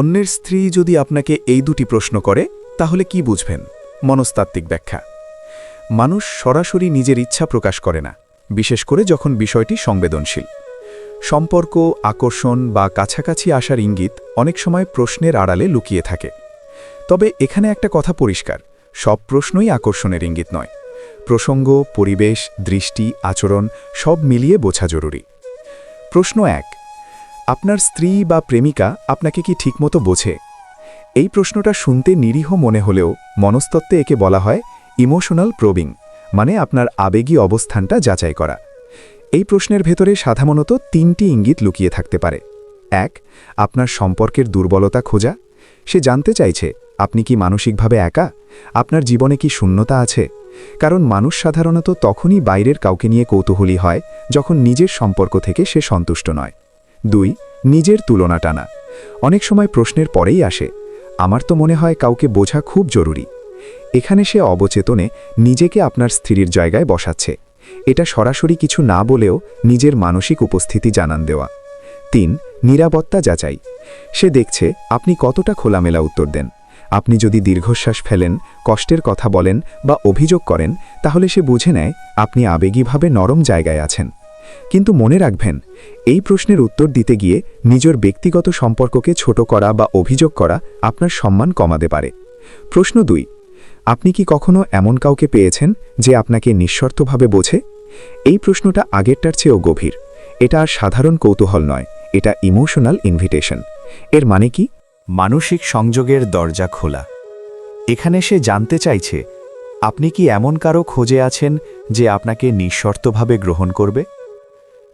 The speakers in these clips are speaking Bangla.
অন্যের স্ত্রী যদি আপনাকে এই দুটি প্রশ্ন করে, তাহলে কি বুঝবেন? মনস্তাত্ত্বিক ব্যাখ্যা। মানুষ সরাসরি নিজের ইচ্ছা প্রকাশ করে না, বিশেষ করে যখন বিষয়টি সংবেদনশীল। সম্পর্ক, আকর্ষণ বা কাছাকাছি আসার ইঙ্গিত অনেক সময় প্রশ্নের আড়ালে লুকিয়ে থাকে। তবে এখানে একটা কথা পরিষ্কার, সব প্রশ্নই আকর্ষণের ইঙ্গিত নয়। প্রসঙ্গ, পরিবেশ, দৃষ্টি, আচরণ সব মিলিয়ে বোঝা জরুরি। প্রশ্ন এক আপনার স্ত্রী বা প্রেমিকা আপনাকে কি ঠিকমতো বোঝে? এই প্রশ্নটা শুনতে নিরীহ মনে হলেও মনস্তত্ত্বে একে বলা হয় ইমোশনাল প্রবিং মানে আপনার আবেগী অবস্থানটা যাচাই করা। এই প্রশ্নের ভেতরে সাধারণত তিনটি ইঙ্গিত লুকিয়ে থাকতে পারে। এক, আপনার সম্পর্কের দুর্বলতা খোঁজা। সে জানতে চাইছে, আপনি কি মানসিকভাবে একা? আপনার জীবনে কি শূন্যতা আছে? কারণ মানুষ সাধারণত তখনই বাইরের কাউকে নিয়ে কৌতূহলী হয় যখন নিজের সম্পর্ক থেকে সে সন্তুষ্ট নয়। দুই, নিজের তুলনা টানা। অনেক সময় প্রশ্নের পরেই আসে, আমার তো মনে হয় কাউকে বোঝা খুব জরুরি। এখানে সে অবচেতনে নিজেকে আপনার স্ত্রীর জায়গায় বসাচ্ছে। এটা সরাসরি কিছু না বলেও নিজের মানসিক উপস্থিতি জানান দেওয়া। তিন, নিরাপত্তা যাচাই। সে দেখছে, আপনি কতটা খোলামেলা উত্তর দেন। আপনি যদি দীর্ঘশ্বাস ফেলেন, কষ্টের কথা বলেন বা অভিযোগ করেন, তাহলে সে বুঝে নেয় আপনি আবেগীভাবে নরম জায়গায় আছেন। কিন্তু মনে রাখবেন, এই প্রশ্নের উত্তর দিতে গিয়ে নিজের ব্যক্তিগত সম্পর্ককে ছোট করা বা অভিযোগ করা আপনার সম্মান কমাতে পারে। প্রশ্ন দুই, আপনি কি কখনো এমন কাউকে পেয়েছেন যে আপনাকে নিঃশর্তভাবে বোঝে? এই প্রশ্নটা আগেরটার চেয়েও গভীর। এটা আর সাধারণ কৌতূহল নয়, এটা ইমোশনাল ইনভিটেশন এর মানে কি? মানসিক সংযোগের দরজা খোলা। এখানে সে জানতে চাইছে, আপনি কি এমন কারও খোঁজে আছেন যে আপনাকে নিঃশর্তভাবে গ্রহণ করবে?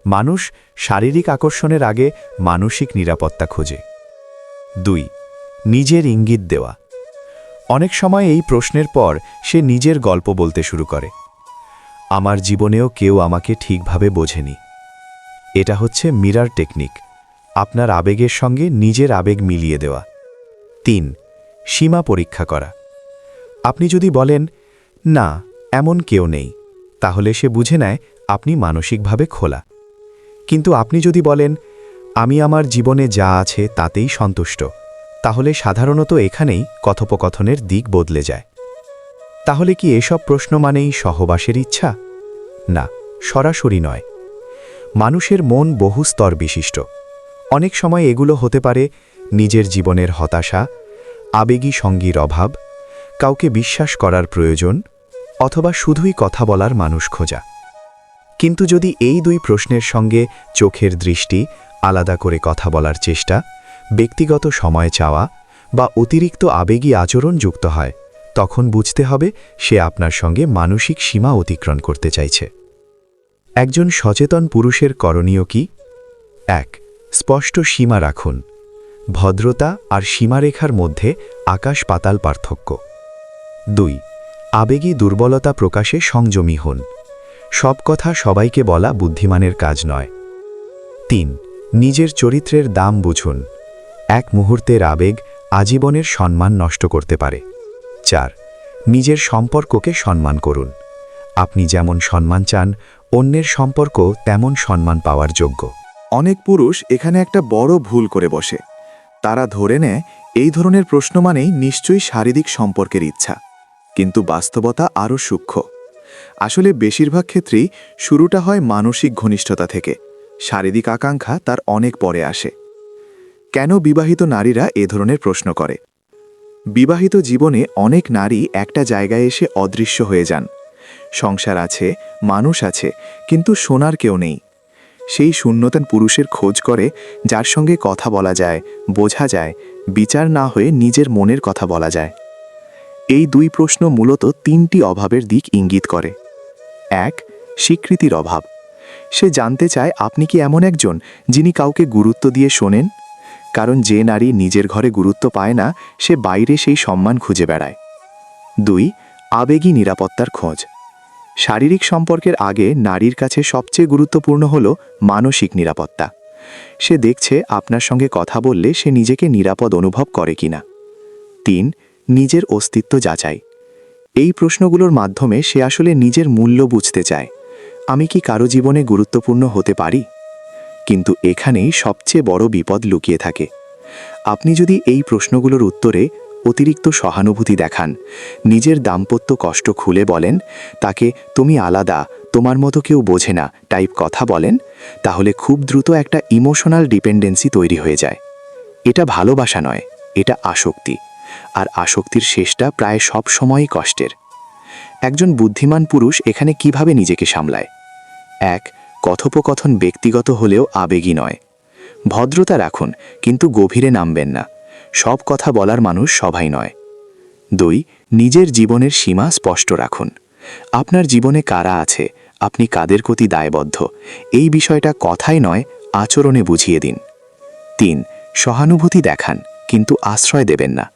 মানুষ শারীরিক আকর্ষণের আগে মানসিক নিরাপত্তা খোঁজে। দুই, নিজের ইঙ্গিত দেওয়া। অনেক সময় এই প্রশ্নের পর সে নিজের গল্প বলতে শুরু করে। আমার জীবনেও কেউ আমাকে ঠিকভাবে বোঝেনি। এটা হচ্ছে মিরার টেকনিক, আপনার আবেগের সঙ্গে নিজের আবেগ মিলিয়ে দেওয়া। তিন, সীমা পরীক্ষা করা। আপনি যদি বলেন, না, এমন কেউ নেই, তাহলে সে বুঝে নেয় আপনি মানসিকভাবে খোলা। কিন্তু আপনি যদি বলেন, আমি আমার জীবনে যা আছে তাতেই সন্তুষ্ট, তাহলে সাধারণত এখানেই কথোপকথনের দিক বদলে যায়। তাহলে কি এসব প্রশ্ন মানেই সহবাসের ইচ্ছা? না, সরাসরি নয়। মানুষের মন বহু স্তর বিশিষ্ট। অনেক সময় এগুলো হতে পারে নিজের জীবনের হতাশা, আবেগী সঙ্গীর অভাব, কাউকে বিশ্বাস করার প্রয়োজন, অথবা শুধুই কথা বলার মানুষ খোঁজা। কিন্তু যদি এই দুই প্রশ্নের সঙ্গে চোখের দৃষ্টি, আলাদা করে কথা বলার চেষ্টা, ব্যক্তিগত সময় চাওয়া বা অতিরিক্ত আবেগী আচরণ যুক্ত হয়, তখন বুঝতে হবে সে আপনার সঙ্গে মানসিক সীমা অতিক্রম করতে চাইছে। একজন সচেতন পুরুষের করণীয় কি? এক, স্পষ্ট সীমা রাখুন। ভদ্রতা আর সীমারেখার মধ্যে আকাশ পাতাল পার্থক্য। দুই, আবেগী দুর্বলতা প্রকাশে সংযমী হন। সব কথা সবাইকে বলা বুদ্ধিমানের কাজ নয়। তিন, নিজের চরিত্রের দাম বুঝুন। এক মুহূর্তের আবেগ আজীবনের সম্মান নষ্ট করতে পারে। চার, নিজের সম্পর্ককে সম্মান করুন। আপনি যেমন সম্মান চান, অন্যের সম্পর্ক তেমন সম্মান পাওয়ার যোগ্য। অনেক পুরুষ এখানে একটা বড় ভুল করে বসে। তারা ধরে নেয়, এই ধরনের প্রশ্ন মানেই নিশ্চয়ই শারীরিক সম্পর্কের ইচ্ছা। কিন্তু বাস্তবতা আরও সূক্ষ্ম। আসলে বেশিরভাগ ক্ষেত্রেই শুরুটা হয় মানসিক ঘনিষ্ঠতা থেকে। শারীরিক আকাঙ্ক্ষা তার অনেক পরে আসে। কেন বিবাহিত নারীরা এ ধরনের প্রশ্ন করে? বিবাহিত জীবনে অনেক নারী একটা জায়গায় এসে অদৃশ্য হয়ে যান। সংসার আছে, মানুষ আছে, কিন্তু সোনার কেউ নেই। সেই শূন্যতান পুরুষের খোঁজ করে, যার সঙ্গে কথা বলা যায়, বোঝা যায়, বিচার না হয়ে নিজের মনের কথা বলা যায়। এই দুই প্রশ্ন মূলত তিনটি অভাবের দিক ইঙ্গিত করে। এক, স্বীকৃতির অভাব। সে জানতে চায় আপনি কি এমন একজন যিনি কাউকে গুরুত্ব দিয়ে শোনেন? কারণ যে নারী নিজের ঘরে গুরুত্ব পায় না, সে বাইরে সেই সম্মান খুঁজে বেড়ায়। দুই, আবেগী নিরাপত্তার খোঁজ। শারীরিক সম্পর্কের আগে নারীর কাছে সবচেয়ে গুরুত্বপূর্ণ হল মানসিক নিরাপত্তা। সে দেখছে আপনার সঙ্গে কথা বললে সে নিজেকে নিরাপদ অনুভব করে কিনা। তিন নিজের অস্তিত্ব যাচাই। এই প্রশ্নগুলোর মাধ্যমে সে আসলে নিজের মূল্য বুঝতে চায়। আমি কি কারও জীবনে গুরুত্বপূর্ণ হতে পারি? কিন্তু এখানেই সবচেয়ে বড় বিপদ লুকিয়ে থাকে। আপনি যদি এই প্রশ্নগুলোর উত্তরে অতিরিক্ত সহানুভূতি দেখান, নিজের দাম্পত্য কষ্ট খুলে বলেন, তাকে তুমি আলাদা, তোমার মতো কেউ বোঝে না টাইপ কথা বলেন, তাহলে খুব দ্রুত একটা ইমোশনাল ডিপেন্ডেন্সি তৈরি হয়ে যায়। এটা ভালোবাসা নয়, এটা আসক্তি। আর আসক্তির শেষটা প্রায় সব সময়ই কষ্টের। একজন বুদ্ধিমান পুরুষ এখানে কীভাবে নিজেকে সামলায়? এক, কথোপকথন ব্যক্তিগত হলেও আবেগী নয়। ভদ্রতা রাখুন, কিন্তু গভীরে নামবেন না। সব কথা বলার মানুষ সবাই নয়। দুই, নিজের জীবনের সীমা স্পষ্ট রাখুন। আপনার জীবনে কারা আছে, আপনি কাদের প্রতি দায়বদ্ধ, এই বিষয়টা কথায় নয়, আচরণে বুঝিয়ে দিন। তিন, সহানুভূতি দেখান, কিন্তু আশ্রয় দেবেন না।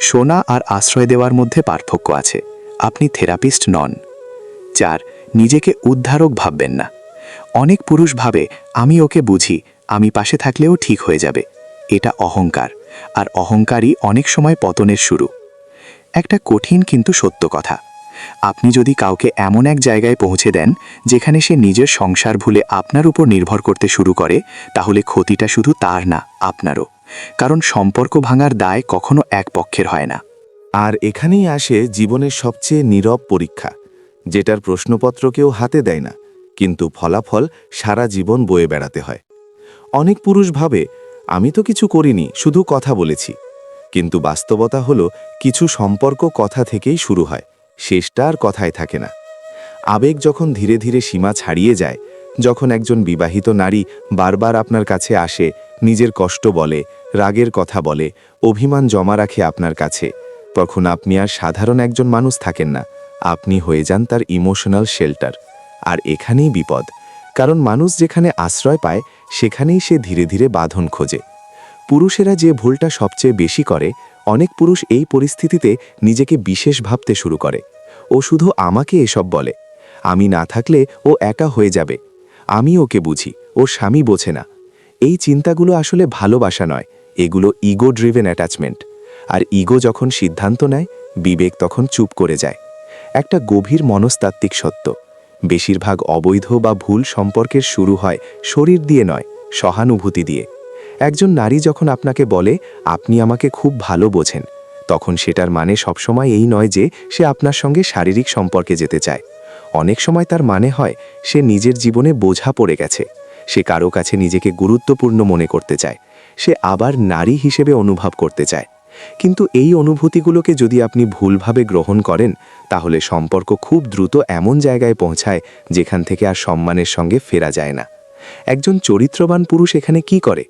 শোনা আর আশ্রয় দেওয়ার মধ্যে পার্থক্য আছে। আপনি থেরাপিস্ট নন। চার, নিজেকে উদ্ধারক ভাববেন না। অনেক পুরুষ ভাবে, আমি ওকে বুঝি, আমি পাশে থাকলেও ঠিক হয়ে যাবে। এটা অহংকার, আর অহংকারই অনেক সময় পতনের শুরু। একটা কঠিন কিন্তু সত্য কথা। আপনি যদি কাউকে এমন এক জায়গায় পৌঁছে দেন, যেখানে সে নিজের সংসার ভুলে আপনার উপর নির্ভর করতে শুরু করে, তাহলে ক্ষতিটা শুধু তার না, আপনারও। কারণ সম্পর্ক ভাঙার দায় কখনো এক পক্ষের হয় না। আর এখানেই আসে জীবনের সবচেয়ে নীরব পরীক্ষা, যেটার প্রশ্নপত্র কেউ হাতে দেয় না, কিন্তু ফলাফল সারা জীবন বয়ে বেড়াতে হয়। অনেক পুরুষ ভাবে, আমি তো কিছু করিনি, শুধু কথা বলেছি। কিন্তু বাস্তবতা হলো, কিছু সম্পর্ক কথা থেকেই শুরু হয়, শেষটা আর কথায় থাকে না। আবেগ যখন ধীরে ধীরে সীমা ছাড়িয়ে যায় যখন একজন বিবাহিত নারী বারবার আপনার কাছে আসে, নিজের কষ্ট বলে, রাগের কথা বলে, অভিমান জমা রাখে আপনার কাছে, তখন আপনি আর সাধারণ একজন মানুষ থাকেন না। আপনি হয়ে যান তার ইমোশনাল শেল্টার আর এখানেই বিপদ, কারণ মানুষ যেখানে আশ্রয় পায়, সেখানেই সে ধীরে ধীরে বাঁধন খোঁজে। পুরুষেরা যে ভুলটা সবচেয়ে বেশি করে, অনেক পুরুষ এই পরিস্থিতিতে নিজেকে বিশেষ ভাবতে শুরু করে। ও শুধু আমাকে এসব বলে। আমি না থাকলে ও একা হয়ে যাবে। আমি ওকে বুঝি, ও স্বামী বোঝে না। এই চিন্তাগুলো আসলে ভালোবাসা নয়, এগুলো ইগো ড্রিভেন অ্যাটাচমেন্ট আর ইগো যখন সিদ্ধান্ত নেয়, বিবেক তখন চুপ করে যায়। একটা গভীর মনস্তাত্ত্বিক সত্য, বেশিরভাগ অবৈধ বা ভুল সম্পর্কের শুরু হয় শরীর দিয়ে নয়, সহানুভূতি দিয়ে। একজন নারী যখন আপনাকে বলে, আপনি আমাকে খুব ভালো বোঝেন, তখন সেটার মানে সবসময় এই নয় যে সে আপনার সঙ্গে শারীরিক সম্পর্কে যেতে চায়। অনেক সময় তার মানে হয়, সে নিজের জীবনে বোঝা পড়ে গেছে। সে কারও কাছে নিজেকে গুরুত্বপূর্ণ মনে করতে চায়। সে আবার নারী হিসেবে অনুভব করতে চায়। কিন্তু এই অনুভূতিগুলোকে যদি আপনি ভুলভাবে গ্রহণ করেন, তাহলে সম্পর্ক খুব দ্রুত এমন জায়গায় পৌঁছায়, যেখান থেকে আর সম্মানের সঙ্গে ফেরা যায় না। একজন চরিত্রবান পুরুষ এখানে কি করে?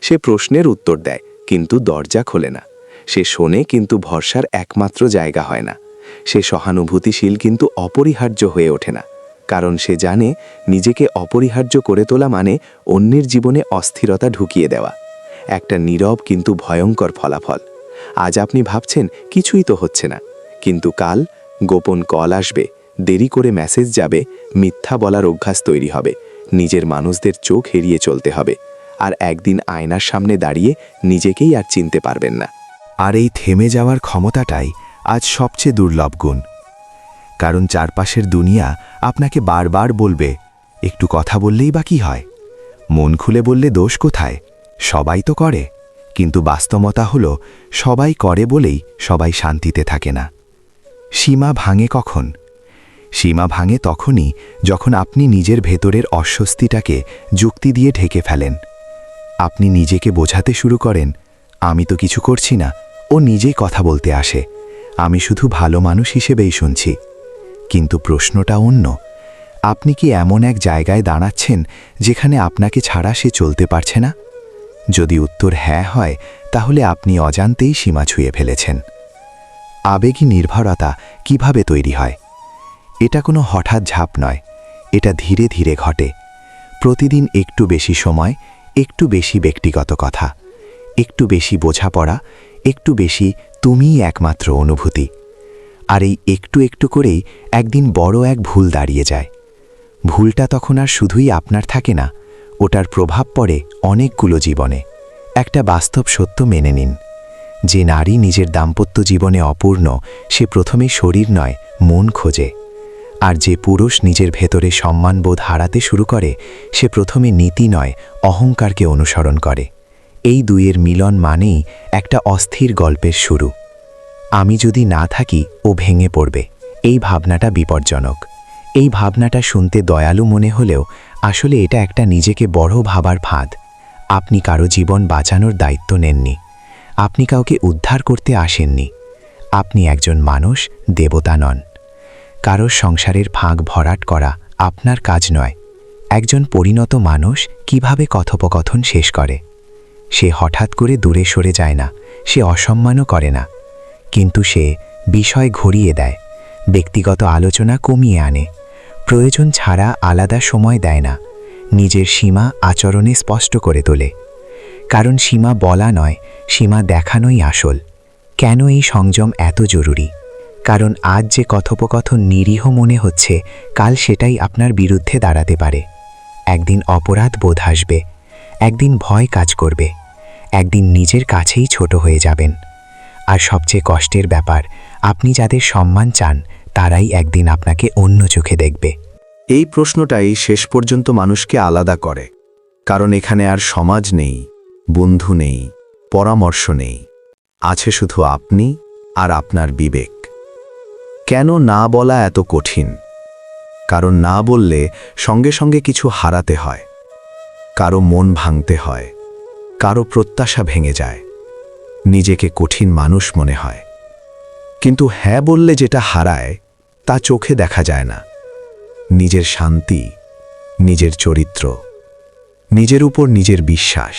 সে প্রশ্নের উত্তর দেয়, কিন্তু দরজা খোলে না। সে শোনে, কিন্তু ভরসার একমাত্র জায়গা হয় না। সে সহানুভূতিশীল কিন্তু অপরিহার্য হয়ে ওঠে না। কারণ সে জানে নিজেকে অপরিহার্য করে তোলা মানে অন্যের জীবনে অস্থিরতা ঢুকিয়ে দেওয়া। একটা নীরব কিন্তু ভয়ঙ্কর ফলাফল। আজ আপনি ভাবছেন, কিছুই তো হচ্ছে না। কিন্তু কাল গোপন কল আসবে, দেরি করে মেসেজ যাবে, মিথ্যা বলার অভ্যাস তৈরি হবে, নিজের মানুষদের চোখ হেরিয়ে চলতে হবে, আর একদিন আয়নার সামনে দাঁড়িয়ে নিজেকেই আর চিনতে পারবেন না। আর এই থেমে যাওয়ার ক্ষমতাটাই আজ সবচেয়ে দুর্লভ গুণ। কারণ চারপাশের দুনিয়া আপনাকে বারবার বলবে, একটু কথা বললেই বা কি হয়? মন খুলে বললে দোষ কোথায়? সবাই তো করে। কিন্তু বাস্তবতা হলো, সবাই করে বলেই সবাই শান্তিতে থাকে না। সীমা ভাঙে কখন? সীমা ভাঙে তখনই যখন আপনি নিজের ভেতরের অস্বস্তিটাকে যুক্তি দিয়ে ঢেকে ফেলেন। আপনি নিজেকে বোঝাতে শুরু করেন, আমি তো কিছু করছি না। ও নিজেই কথা বলতে আসে। আমি শুধু ভালো মানুষ হিসেবেই শুনছি। কিন্তু প্রশ্নটা অন্য। আপনি কি এমন এক জায়গায় দাঁড়াচ্ছেন যেখানে আপনাকে ছাড়া সে চলতে পারছে না? যদি উত্তর হ্যাঁ হয়, তাহলে আপনি অজান্তেই সীমা ছুঁয়ে ফেলেছেন। আবেগী নির্ভরতা কীভাবে তৈরি হয়? এটা কোনো হঠাৎ ঝাঁপ নয়, এটা ধীরে ধীরে ঘটে। প্রতিদিন একটু বেশি সময়, একটু বেশি ব্যক্তিগত কথা, একটু বেশি বোঝাপড়া, একটু বেশি তুমিই একমাত্র অনুভূতি। আর এই একটু একটু করেই একদিন বড় এক ভুল দাঁড়িয়ে যায়। ভুলটা তখন আর শুধুই আপনার থাকে না, ওটার প্রভাব পড়ে অনেকগুলো জীবনে। একটা বাস্তব সত্য মেনে নিন। যে নারী নিজের দাম্পত্য জীবনে অপূর্ণ, সে প্রথমে শরীর নয়, মন খোঁজে। আর যে পুরুষ নিজের ভেতরে সম্মানবোধ হারাতে শুরু করে, সে প্রথমে নীতি নয়, অহংকারকে অনুসরণ করে। এই দুইয়ের মিলন মানেই একটা অস্থির গল্পের শুরু। আমি যদি না থাকি, ও ভেঙে পড়বে। এই ভাবনাটা বিপজ্জনক। এই ভাবনাটা শুনতে দয়ালু মনে হলেও আসলে এটা একটা নিজেকে বড় ভাবার ফাঁদ। আপনি কারও জীবন বাঁচানোর দায়িত্ব নেননি। আপনি কাউকে উদ্ধার করতে আসেননি। আপনি একজন মানুষ, দেবতা নন। কারোর সংসারের ফাঁক ভরাট করা আপনার কাজ নয়। একজন পরিণত মানুষ কীভাবে কথোপকথন শেষ করে? সে হঠাৎ করে দূরে সরে যায় না, সে অসম্মানও করে না। কিন্তু সে বিষয় ঘুরিয়ে দেয়, ব্যক্তিগত আলোচনা কমিয়ে আনে, প্রয়োজন ছাড়া আলাদা সময় দেয় না, নিজের সীমা আচরণে স্পষ্ট করে তোলে। কারণ সীমা বলা নয়, সীমা দেখানোই আসল। কেন এই সংযম এত জরুরি? কারণ আজ যে কথোপকথন নিরীহ মনে হচ্ছে, কাল সেটাই আপনার বিরুদ্ধে দাঁড়াতে পারে। একদিন অপরাধ বোধ আসবে। একদিন ভয় কাজ করবে। একদিন নিজের কাছেই ছোট হয়ে যাবেন। আর সবচেয়ে কষ্টের ব্যাপার, আপনি যাদের সম্মান চান, তারাই একদিন আপনাকে অন্য চোখে দেখবে। এই প্রশ্নটাই শেষ পর্যন্ত মানুষকে আলাদা করে। কারণ এখানে আর সমাজ নেই, বন্ধু নেই, পরামর্শ নেই। আছে শুধু আপনি আর আপনার বিবেক। কেন না বলা এত কঠিন? কারণ না বললে সঙ্গে সঙ্গে কিছু হারাতে হয়। কারও মন ভাঙতে হয়, কারও প্রত্যাশা ভেঙে যায়, নিজেকে কঠিন মানুষ মনে হয়। কিন্তু হ্যাঁ বললে যেটা হারায়, তা চোখে দেখা যায় না। নিজের শান্তি, নিজের চরিত্র, নিজের উপর নিজের বিশ্বাস,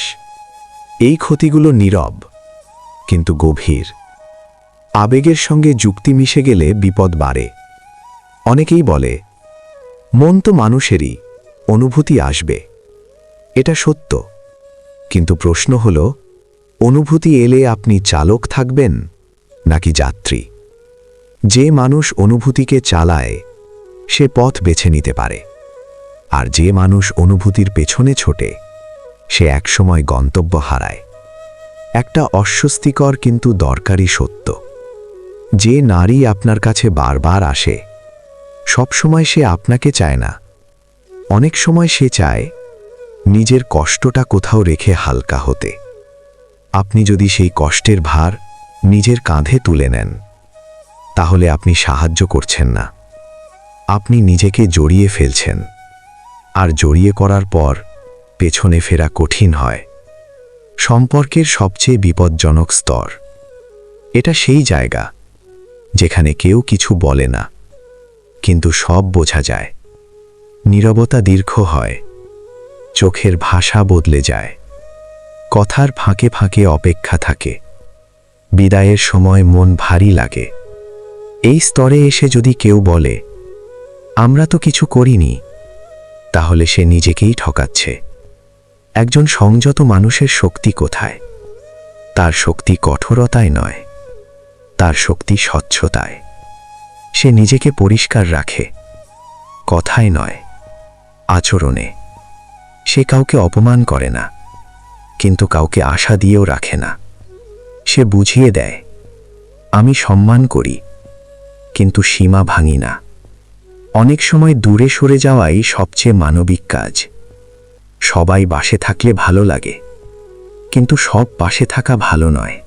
এই ক্ষতিগুলো নীরব, কিন্তু গভীর। আবেগের সঙ্গে যুক্তি মিশে গেলে বিপদ বাড়ে। অনেকেই বলে, মন তো মানুষেরই, অনুভূতি আসবে। এটা সত্য। কিন্তু প্রশ্ন হল, অনুভূতি এলে আপনি চালক থাকবেন নাকি যাত্রী? যে মানুষ অনুভূতিকে চালায়, সে পথ বেছে নিতে পারে। আর যে মানুষ অনুভূতির পেছনে ছোটে, সে একসময় গন্তব্য হারায়। একটা অস্বস্তিকর কিন্তু দরকারি সত্য। যে নারী আপনার কাছে বারবার আসে, সবসময় সে আপনাকে চায় না। অনেক সময় সে চায় নিজের কষ্টটা কোথাও রেখে হালকা হতে। আপনি যদি সেই কষ্টের ভার নিজের কাঁধে তুলে নেন, তাহলে আপনি সাহায্য করছেন না। আপনি নিজেকে জড়িয়ে ফেলছেন, আর জড়িয়ে করার পর পেছনে ফেরা কঠিন হয়। সম্পর্কের সবচেয়ে বিপজ্জনক স্তর। এটা সেই জায়গা যেখানে কেউ কিছু বলে না, কিন্তু সব বোঝা যায়। নীরবতা দীর্ঘ হয়। চোখের ভাষা বদলে যায়। কথার ফাঁকে ফাঁকে অপেক্ষা থাকে। বিদায়ের সময় মন ভারী লাগে। এই স্তরে এসে যদি কেউ বলে, আমরা তো কিছু করিনি, তাহলে সে নিজেকেই ঠকাচ্ছে। একজন সংযত মানুষের শক্তি কোথায়? তার শক্তি কঠোরতায় নয়, তার শক্তি স্বচ্ছতায়। সে নিজেকে পরিষ্কার রাখে, কথায় নয়, আচরণে। সে কাউকে অপমান করে না, কিন্তু কাউকে আশা দিয়েও রাখে না। সে বুঝিয়ে দেয়, আমি সম্মান করি, কিন্তু সীমা ভাঙি না। অনেক সময় দূরে সরে যাওয়াই সবচেয়ে মানবিক কাজ। সবাই বাসে থাকলে ভালো লাগে, কিন্তু সব পাশে থাকা ভালো নয়।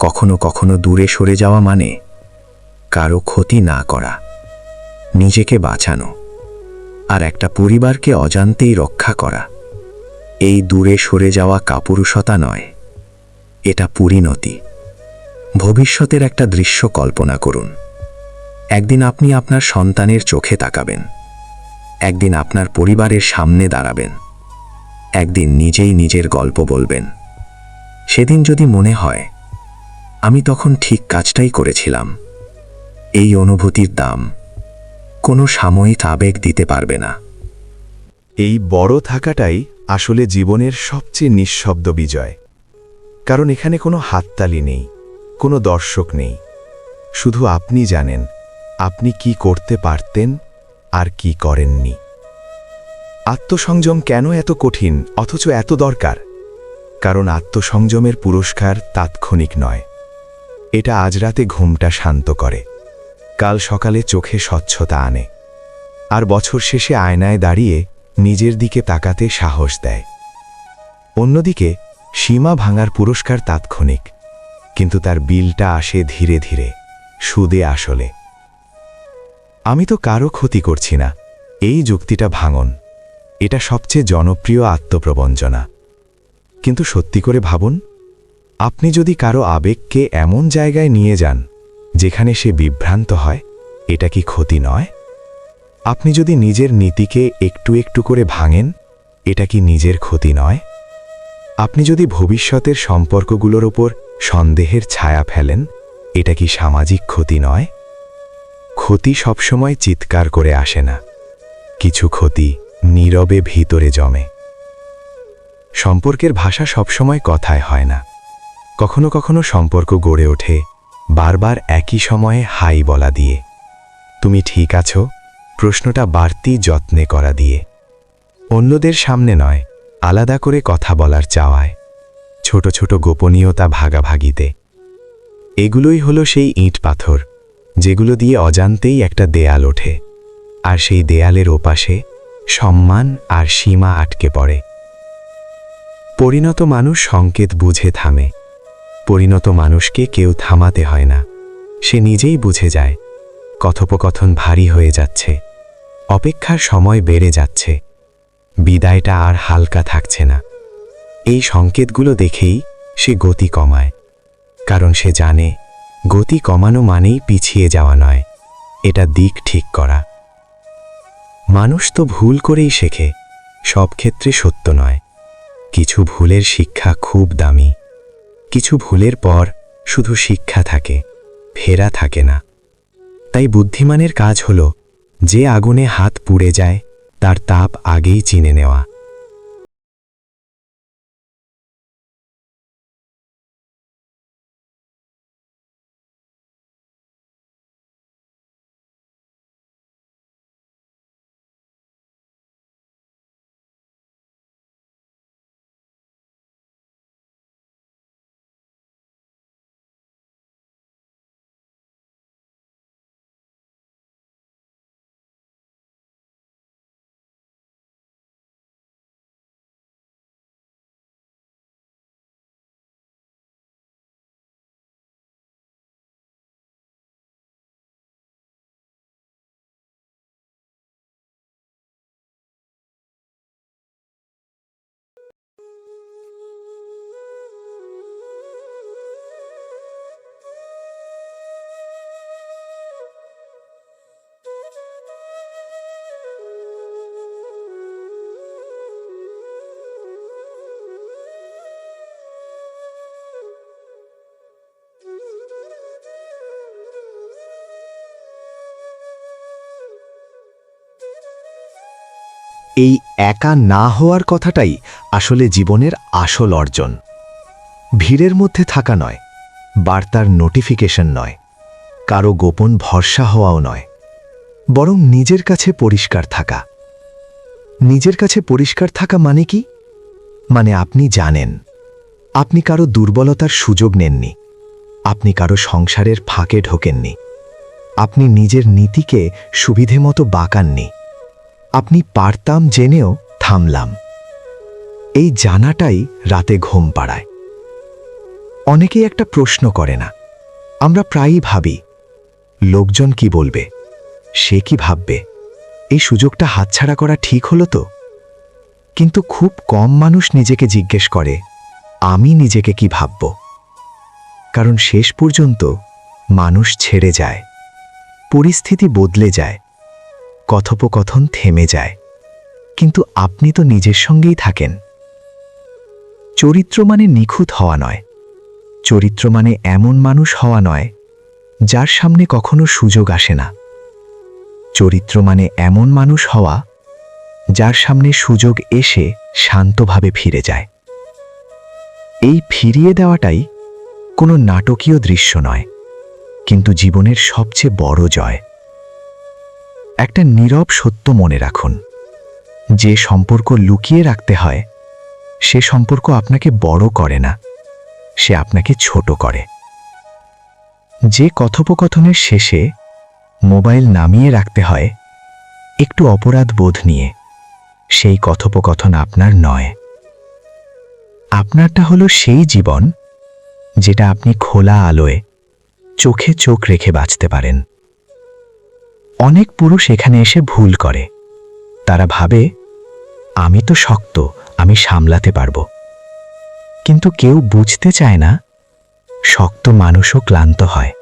কখনো কখনো দূরে সরে যাওয়া মানে কারও ক্ষতি না করা, নিজেকে বাঁচানো। আর একটা পরিবারকে অজান্তেই রক্ষা করা। এই দূরে সরে যাওয়া কাপুরুষতা নয়, এটা পরিণতি। ভবিষ্যতের একটা দৃশ্য কল্পনা করুন। একদিন আপনি আপনার সন্তানের চোখে তাকাবেন। একদিন আপনার পরিবারের সামনে দাঁড়াবেন। একদিন নিজেই নিজের গল্প বলবেন। সেদিন যদি মনে হয়, আমি তখন ঠিক কাজটাই করেছিলাম। এই অনুভূতির দাম কোনো সাময়িক আবেগ দিতে পারবে না। এই বড় থাকাটাই আসলে জীবনের সবচেয়ে নিঃশব্দ বিজয়। কারণ এখানে কোনো হাততালি নেই, কোনো দর্শক নেই। শুধু আপনি জানেন, আপনি কি করতে পারতেন আর কি করেননি। আত্মসংযম কেন এত কঠিন, অথচ এত দরকার? কারণ আত্মসংযমের পুরস্কার তাৎক্ষণিক নয়। এটা আজ রাতে ঘুমটা শান্ত করে। কাল সকালে চোখে স্বচ্ছতা আনে। আর বছর শেষে আয়নায় দাঁড়িয়ে নিজের দিকে তাকাতে সাহস দেয়। অন্যদিকে, সীমা ভাঙার পুরস্কার তাৎক্ষণিক, কিন্তু তার বিলটা আসে ধীরে ধীরে, সুদে আসলে। আমি তো কারও ক্ষতি করছি না, এই যুক্তিটা ভাঙন, এটা সবচেয়ে জনপ্রিয় আত্মপ্রবঞ্চনা কিন্তু সত্যি করে ভাবুন, আপনি যদি কারও আবেগকে এমন জায়গায় নিয়ে যান যেখানে সে বিভ্রান্ত হয়, এটা কি ক্ষতি নয়? আপনি যদি নিজের নীতিকে একটু একটু করে ভাঙেন, এটা কি নিজের ক্ষতি নয়? আপনি যদি ভবিষ্যতের সম্পর্কগুলোর ওপর সন্দেহের ছায়া ফেলেন, এটা কি সামাজিক ক্ষতি নয়? ক্ষতি সবসময় চিৎকার করে আসে না। কিছু ক্ষতি নীরবে ভিতরে জমে। সম্পর্কের ভাষা সবসময় কথায় হয় না। কখনো কখনো সম্পর্ক গড়ে ওঠে বারবার একই সময়ে হাই বলা দিয়ে। তুমি ঠিক আছো? প্রশ্নটা বাড়তি যত্নে করা দিয়ে। অন্যদের সামনে নয়, আলাদা করে কথা বলার চাওয়ায়। ছোট ছোট গোপনীয়তা ভাগাভাগিতে। এগুলোই হলো সেই ইট পাথর, যেগুলো দিয়ে অজান্তেই একটা দেয়াল ওঠে। আর সেই দেয়ালের ওপাশে সম্মান আর সীমা আটকে পড়ে। পরিণত মানুষ সংকেত বুঝে থামে। পরিণত মানুষকে কেউ থামাতে হয় না। সে নিজেই বুঝে যায়, কথোপকথন ভারী হয়ে যাচ্ছে, অপেক্ষার সময় বেড়ে যাচ্ছে, বিদায়টা আর হালকা থাকছে না। এই সংকেতগুলো দেখেই সে গতি কমায়, কারণ সে জানে গতি কমানো মানেই পিছিয়ে যাওয়া নয়, এটা দিক ঠিক করা। মানুষ তো ভুল করেই শেখে, সব ক্ষেত্রে সত্য নয়, কিছু ভুলের শিক্ষা খুব দামি। কিছু ভুলের পর শুধু শিক্ষা থাকে, ফেরা থাকে না। তাই বুদ্ধিমানের কাজ হল যে আগুনে হাত পুড়ে যায়, তার তাপ আগেই চিনে নেওয়া। এই একা না হওয়ার কথাটাই আসলে জীবনের আসল অর্জন। ভিড়ের মধ্যে থাকা নয়, বার্তার নোটিফিকেশন নয়, কারও গোপন ভরসা হওয়াও নয়, বরং নিজের কাছে পরিষ্কার থাকা। নিজের কাছে পরিষ্কার থাকা মানে কি? মানে আপনি জানেন, আপনি কারও দুর্বলতার সুযোগ নেননি, আপনি কারও সংসারের ফাঁকে ঢোকেননি, আপনি নিজের নীতিকে সুবিধে মতো বাঁকাননি। আপনি পারতাম জেনেও থামলাম। এই জানাটাই রাতে ঘুম পাড়ায়। অনেকেই একটা প্রশ্ন করে না। আমরা প্রায়ই ভাবি, লোকজন কি বলবে? সে কি ভাববে? এই সুযোগটা হাতছাড়া করা ঠিক হলো তো? কিন্তু খুব কম মানুষ নিজেকে জিজ্ঞেস করে, আমি নিজেকে কি ভাবব? কারণ শেষ পর্যন্ত মানুষ ছেড়ে যায়, পরিস্থিতি বদলে যায় কথোপকথন থেমে যায়। কিন্তু আপনি তো নিজের সঙ্গেই থাকেন। চরিত্র মানে নিখুঁত হওয়া নয়। চরিত্র মানে এমন মানুষ হওয়া নয়, যার সামনে কখনো সুযোগ আসে না। চরিত্র মানে এমন মানুষ হওয়া, যার সামনে সুযোগ এসে শান্তভাবে ফিরে যায়। এই ফিরিয়ে দেওয়াটাই কোনো নাটকীয় দৃশ্য নয়, কিন্তু জীবনের সবচেয়ে বড় জয়। একটা নীরব সত্য মনে রাখুন। যে সম্পর্ক লুকিয়ে রাখতে হয়, সে সম্পর্ক আপনাকে বড় করে না, সে আপনাকে ছোট করে। যে কথোপকথনের শেষে মোবাইল নামিয়ে রাখতে হয়, একটু অপরাধ বোধ নিয়ে, সেই কথোপকথন আপনার নয়। আপনারটা হলো সেই জীবন, যেটা আপনি খোলা আলোয় চোখে চোখ রেখে বাঁচতে পারেন। অনেক পুরুষ এখানে এসে ভুল করে। তারা ভাবে, আমি তো শক্ত, আমি সামলাতে পারব। কিন্তু কেউ বুঝতে চায় না, শক্ত মানুষও ক্লান্ত হয়।